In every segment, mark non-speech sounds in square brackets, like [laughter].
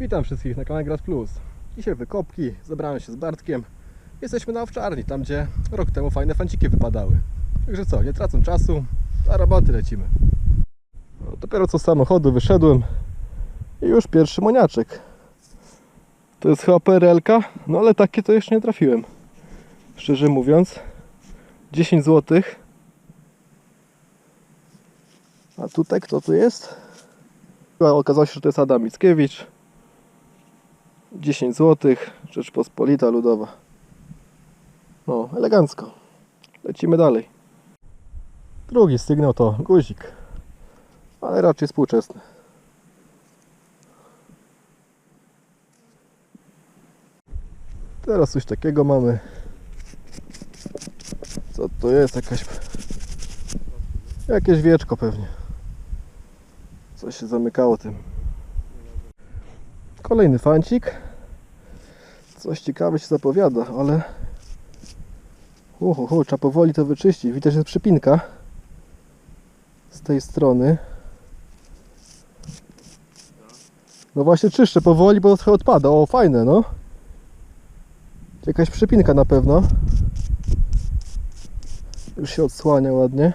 Witam wszystkich na kanale Gras Plus. Dzisiaj wykopki, zebrałem się z Bartkiem. Jesteśmy na owczarni, tam gdzie rok temu fajne fanciki wypadały. Także co, nie tracąc czasu, a roboty lecimy. No, dopiero co z samochodu wyszedłem i już pierwszy moniaczek. To jest chyba PRL-ka, no ale takie to jeszcze nie trafiłem. Szczerze mówiąc, 10 zł. A tutaj kto tu jest? Okazało się, że to jest Adam Mickiewicz. 10 zł, Rzeczpospolita Ludowa. No, elegancko. Lecimy dalej. Drugi sygnał to guzik, ale raczej współczesny. Teraz coś takiego mamy. Co to jest? Jakaś... Jakieś wieczko pewnie. Coś się zamykało tym. Kolejny fancik. Coś ciekawe się zapowiada, ale... Uhu, trzeba powoli to wyczyścić. Widać, że jest przypinka. Z tej strony. No właśnie czyszczę powoli, bo trochę odpada. O, fajne, no. Jakaś przypinka na pewno. Już się odsłania ładnie.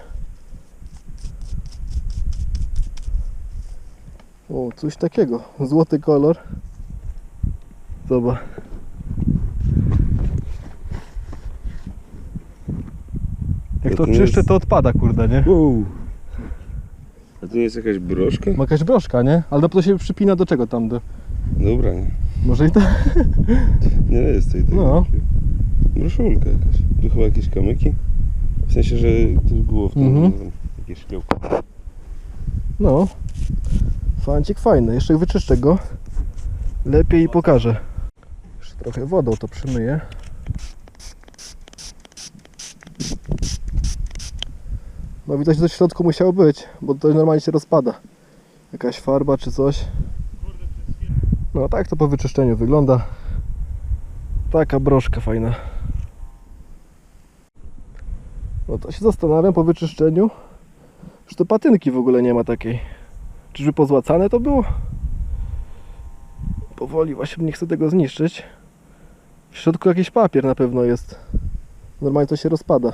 O, coś takiego. Złoty kolor. Zobacz. Jak to To czyszczę, jest- to odpada, kurde, nie? Wow. A to nie jest jakaś broszka? Ma jakaś broszka, nie? Ale to się przypina do czego tam? Do... Dobra, nie. Może i tak. Nie jest tej, tej No. Broszulka jakaś. Tu chyba jakieś kamyki. W sensie, że to było w tym Mhm. jakieś szkiełko. No. Fancik fajny. Jeszcze wyczyszczę go. Lepiej i pokażę. Jeszcze trochę wodą to przymyję. No widać, że coś w środku musiało być, bo to normalnie się rozpada. Jakaś farba czy coś. No tak to po wyczyszczeniu wygląda. Taka broszka fajna. No to się zastanawiam po wyczyszczeniu, że to patynki w ogóle nie ma takiej. Czyżby pozłacane to było? Powoli właśnie nie chcę tego zniszczyć. W środku jakiś papier na pewno jest. Normalnie to się rozpada.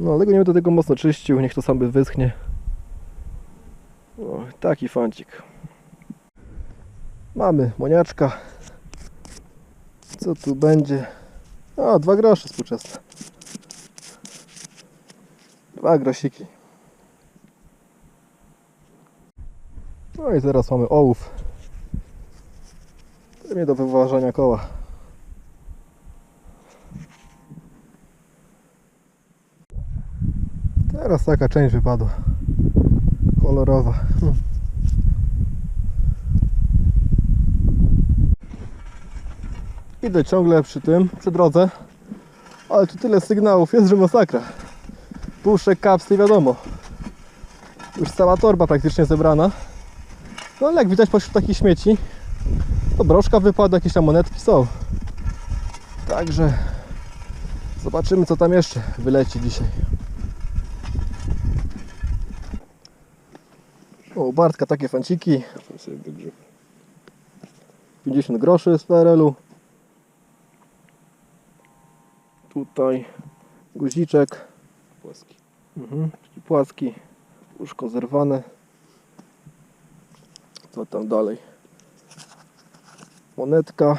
No ale go nie będę tego mocno czyścił, niech to sam wyschnie. O, taki fancik. Mamy moniaczka. Co tu będzie? O, dwa grosze współczesne. Dwa grosiki. No i teraz mamy ołów. Pewnie do wyważania koła. Teraz taka część wypadła. Kolorowa. [laughs] Idę ciągle przy tym, przy drodze. Ale tu tyle sygnałów jest, że masakra. Puszek, kapsy, wiadomo. Już cała torba praktycznie zebrana. No ale jak widać pośród takich śmieci, to broszka wypada, jakieś tam monetki są. Także zobaczymy co tam jeszcze wyleci dzisiaj. O, Bartka takie fanciki, Tam sobie do grzechu. 50 groszy z PRL-u. Tutaj guziczek, Płaski. mhm, płaski, łóżko zerwane. Co tam dalej? Monetka.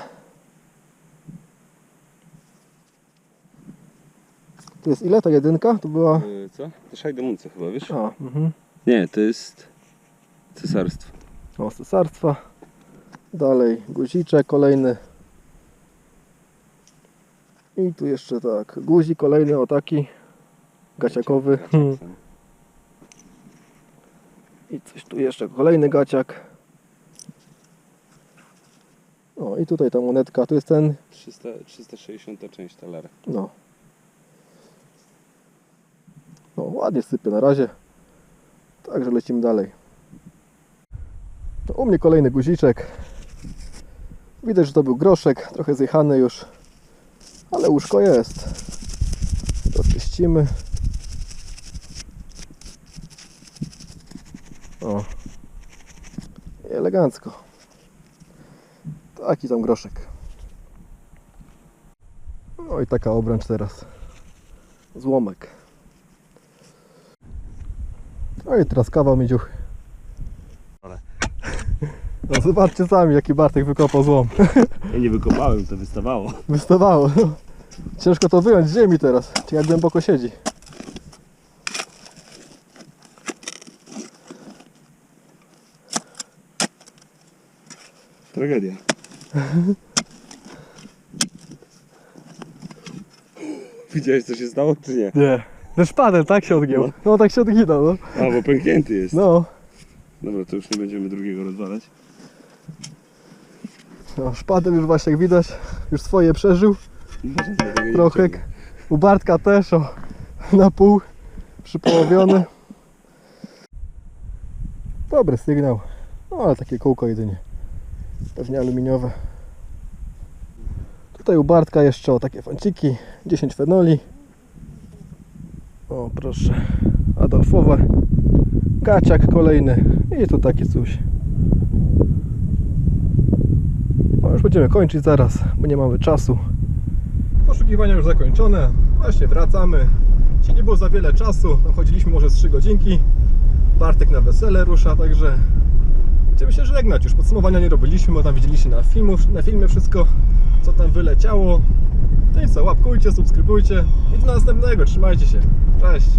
To jest ile ta jedynka? To była... Yy, co? To szajdemunce chyba, wiesz? A, mhm. Nie, to jest cesarstwo. O, cesarstwa. Dalej guziczek kolejny. I tu jeszcze tak, guzik kolejny o taki gaciakowy. Hmm. I coś tu jeszcze, kolejny gaciak. O i tutaj ta monetka, to jest ten, 300, 360 część talara. no. No ładnie sypie na razie. Także lecimy dalej. No, u mnie kolejny guziczek. Widać, że to był groszek, trochę zjechany już. Ale łóżko jest. To czyścimy. O. I elegancko. Taki tam groszek. No i taka obręcz teraz. Złomek. No i teraz kawał miedziuchy. No zobaczcie sami jaki Bartek wykopał złom. Ja nie wykopałem, to wystawało. Wystawało. No. Ciężko to wyjąć z ziemi teraz. Czy jak głęboko siedzi. Tragedia. Widziałeś co się stało, czy nie? Nie. Ten szpadel tak się odgiął. No tak się odginął, no. A, bo pęknięty jest. No, Dobra, to już nie będziemy drugiego rozwalać. No szpadel już właśnie jak widać, już swoje przeżył. Trochę. U Bartka też o, na pół przypołowiony. Dobry sygnał. No ale takie kółko jedynie. Pewnie aluminiowe. Tutaj u Bartka jeszcze o takie fanciki. 10 fenoli. O proszę. Adolfowe. Gaciak kolejny. I tu takie coś. No już będziemy kończyć zaraz, bo nie mamy czasu. Poszukiwania już zakończone. Właśnie wracamy. Dzisiaj nie było za wiele czasu. No, chodziliśmy może z 3 godzinki. Bartek na wesele rusza, także będziemy się żegnać. Już podsumowania nie robiliśmy, bo tam widzieliście na, filmu, na filmie wszystko, co tam wyleciało. No i co, łapkujcie, subskrybujcie i do następnego. Trzymajcie się. Cześć.